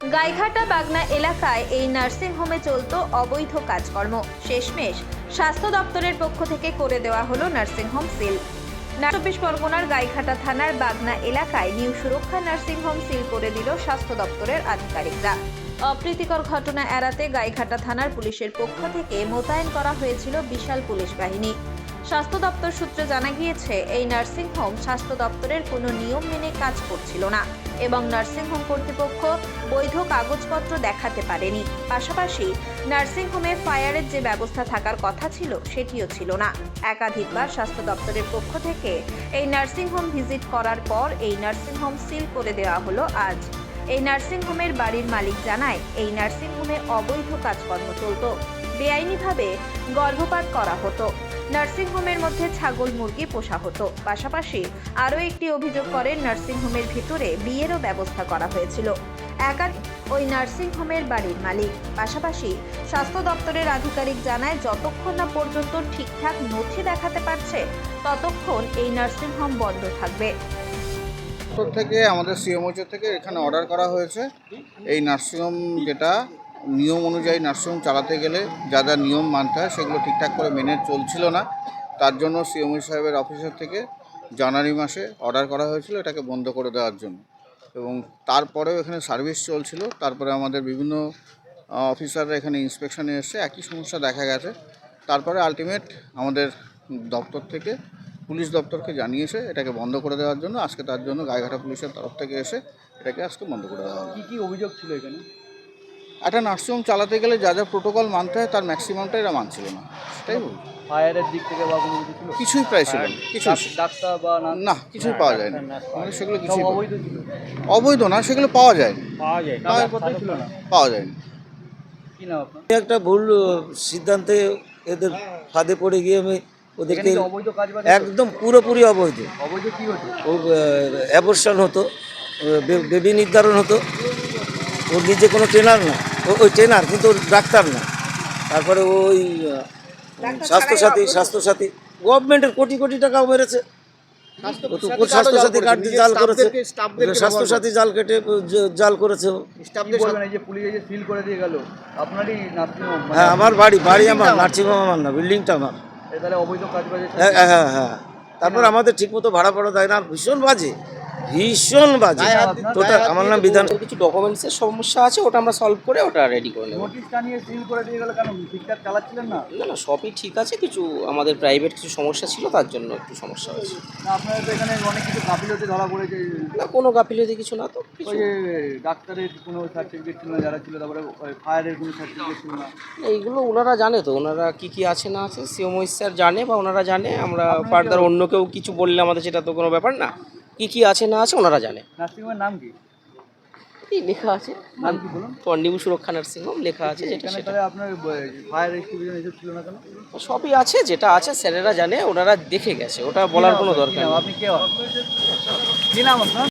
গাইঘাটা বাগনা এলাকায় এই নার্সিং হোমে চলতো অবৈধ কাজকর্ম। শেষমেশ স্বাস্থ্য দপ্তরের পক্ষ থেকে করে দেওয়া হলো নার্সিং হোম সিল। চব্বিশ পরগনার গাইঘাটা থানার বাগনা এলাকায় নিউ সুরক্ষা নার্সিং হোম সিল করে দিল স্বাস্থ্য দপ্তরের আধিকারিকরা। অপ্রীতিকর ঘটনা এড়াতে গাইঘাটা থানার পুলিশের পক্ষ থেকে মোতায়েন করা হয়েছিল বিশাল পুলিশ বাহিনী। স্বাস্থ্য দপ্তর সূত্রে জানা গিয়েছে, এই নার্সিং হোম স্বাস্থ্য দপ্তরের কোনো নিয়ম মেনে কাজ করছিল না এবং নার্সিং হোম কর্তৃপক্ষ বৈধ কাগজপত্র দেখাতে পারেনি। পাশাপাশি নার্সিং হোমে ফায়ারের যে ব্যবস্থা থাকার কথা ছিল, সেটিও ছিল না। একাধিকবার স্বাস্থ্য দপ্তরের পক্ষ থেকে এই নার্সিং হোম ভিজিট করার পর এই নার্সিং হোম সিল করে দেওয়া হলো আজ। এই নার্সিং হোমের বাড়ির মালিক জানায়, এই নার্সিং হোমে অবৈধ কাজকর্ম চলত। বেআইনিভাবে গর্ভপাত করা হতো। নার্সিং হোমের মধ্যে ছাগল, মুরগি পোষা হতো। পাশাপাশি আরও একটি অভিযোগ করেন নার্সিং হোমের ভিতরে বিয়েরও ব্যবস্থা করা হয়েছিল। একাধিক ওই নার্সিং হোমের বাড়ির মালিক। পাশাপাশি স্বাস্থ্য দপ্তরের আধিকারিক জানায়, যতক্ষণ না পর্যন্ত ঠিকঠাক নথি দেখাতে পারছে, ততক্ষণ এই নার্সিং হোম বন্ধ থাকবে। থেকে আমাদের সিএমওচের থেকে এখানে অর্ডার করা হয়েছে। এই নার্সিংহোম যেটা নিয়ম অনুযায়ী নার্সিংহোম চালাতে গেলে যা যা নিয়ম মানতে হয় সেগুলো ঠিকঠাক করে মেনে চলছিল না। তার জন্য সিএমও সাহেবের অফিসের থেকে জানুয়ারি মাসে অর্ডার করা হয়েছিল এটাকে বন্ধ করে দেওয়ার জন্য। এবং তারপরেও এখানে সার্ভিস চলছিল। তারপরে আমাদের বিভিন্ন অফিসাররা এখানে ইন্সপেকশনে এসে একই সমস্যা দেখা গেছে। তারপরে আলটিমেট আমাদের দপ্তর থেকে, পুলিশ দপ্তরকে জানিয়েছে এটাকে বন্ধ করে দেওয়ার জন্য। আজকে তার জন্য গায়েঘাটা পুলিশের তরফ থেকে এসে এটাকে আজকে বন্ধ করে দেওয়া হবে কী কি অভিযোগ ছিল এখানে? একটা নার্সিংহোম চালাতে গেলে যা যা প্রোটোকল মানতে হয় তার ম্যাক্সিমামটা এরা মানছিল না। সেটাই বলছি ফায়ারের দিক থেকে বা কোনো কিছু ছিল? কিছুই প্রায় ছিল না কিছুই ডাক- ডাক্তার বা না- কিছুই পাওয়া যায় না মানে সেগুলো কিছুই অবৈধ ছিল। অবৈধ না সেগুলো পাওয়া যায় না পাওয়া যায় ছিল না। পাওয়া যায় না একটা ভুল সিদ্ধান্তে এদের ফাঁদে পড়ে গিয়ে আমি ওদেরকে অবৈধ একদম পুরোপুরি অবৈধ। অবৈধ কি হতো? অ্যাবর্শন হতো বে- বেবি নির্ধারণ হতো। ওর নিজে কোনো ট্রেনার না। ওই ট্রেনার কিন্তু ডাক্তার না। তারপরে ওই স্বাস্থ্যসাথী স্বাস্থ্যসাথী গভর্নমেন্টের কোটি কোটি টাকাও মেরেছে। স্বাস্থ্যসাথী কার্ড দিয়ে জাল করেছে। স্বাস্থ্যসাথী জাল কেটে জাল করেছে হ্যাঁ আমার বাড়ি বাড়ি আমার নার্সিংহোম আমার না বিল্ডিংটা আমার। তাহলে অবৈধ কাজ বাজ। হ্যাঁ হ্যাঁ, হ্যাঁ। তারপর আমাদের ঠিকমতো ভাড়া পড়া দেয় না আর ভীষণ বাজে। ভীষণ বাজে। টোটাল আমার নাম বিধান কিছু ডকুমেন্টসের সমস্যা আছে ওটা আমরা সলভ করে ওটা রেডি করে নেব। নোটিশ টানিয়ে সিল করে দিয়ে গেল কেন? ঠিকঠাক চালাচ্ছিলেন না? না না সবই ঠিক আছে কিছু আমাদের প্রাইভেট কিছু সমস্যা ছিল তার জন্য একটু সমস্যা হয়েছে। না আপনাদের তো এখানে অনেক কিছু গাফিলতি ধরা পড়েছে। না কোনো গাফিলতি কিছু না তো ওই ডাক্তারের কোনো সার্টিফিকেট ছিল না যারা ছিল তারপরে ফায়ারের কোনো সার্টিফিকেট ছিল না। এইগুলো ওনারা জানে তো ওনারা কি কি আছে না আছে সিওমই স্যার জানে বা ওনারা জানে আমরা ফার্দার অন্য কেউ কিছু বললে আমাদের সেটা তো কোনো ব্যাপার না। কি কি আছে না আছে ওনারা জানে। নার্সিংহোমের নাম কি? এই লেখা আছে? নাম কি বলুন? কর্নিউ সুরক্ষা নার্সিং লেখা আছে যেটা সেটা। আপনার ফায়ার এক্সটিভিশন এসব ছিল না কেন? সবই আছে যেটা আছে স্যারেরা জানে ওনারা দেখে গেছে ওটা বলার কোনো দরকার নেই। আপনি কে কি নাম আপনার?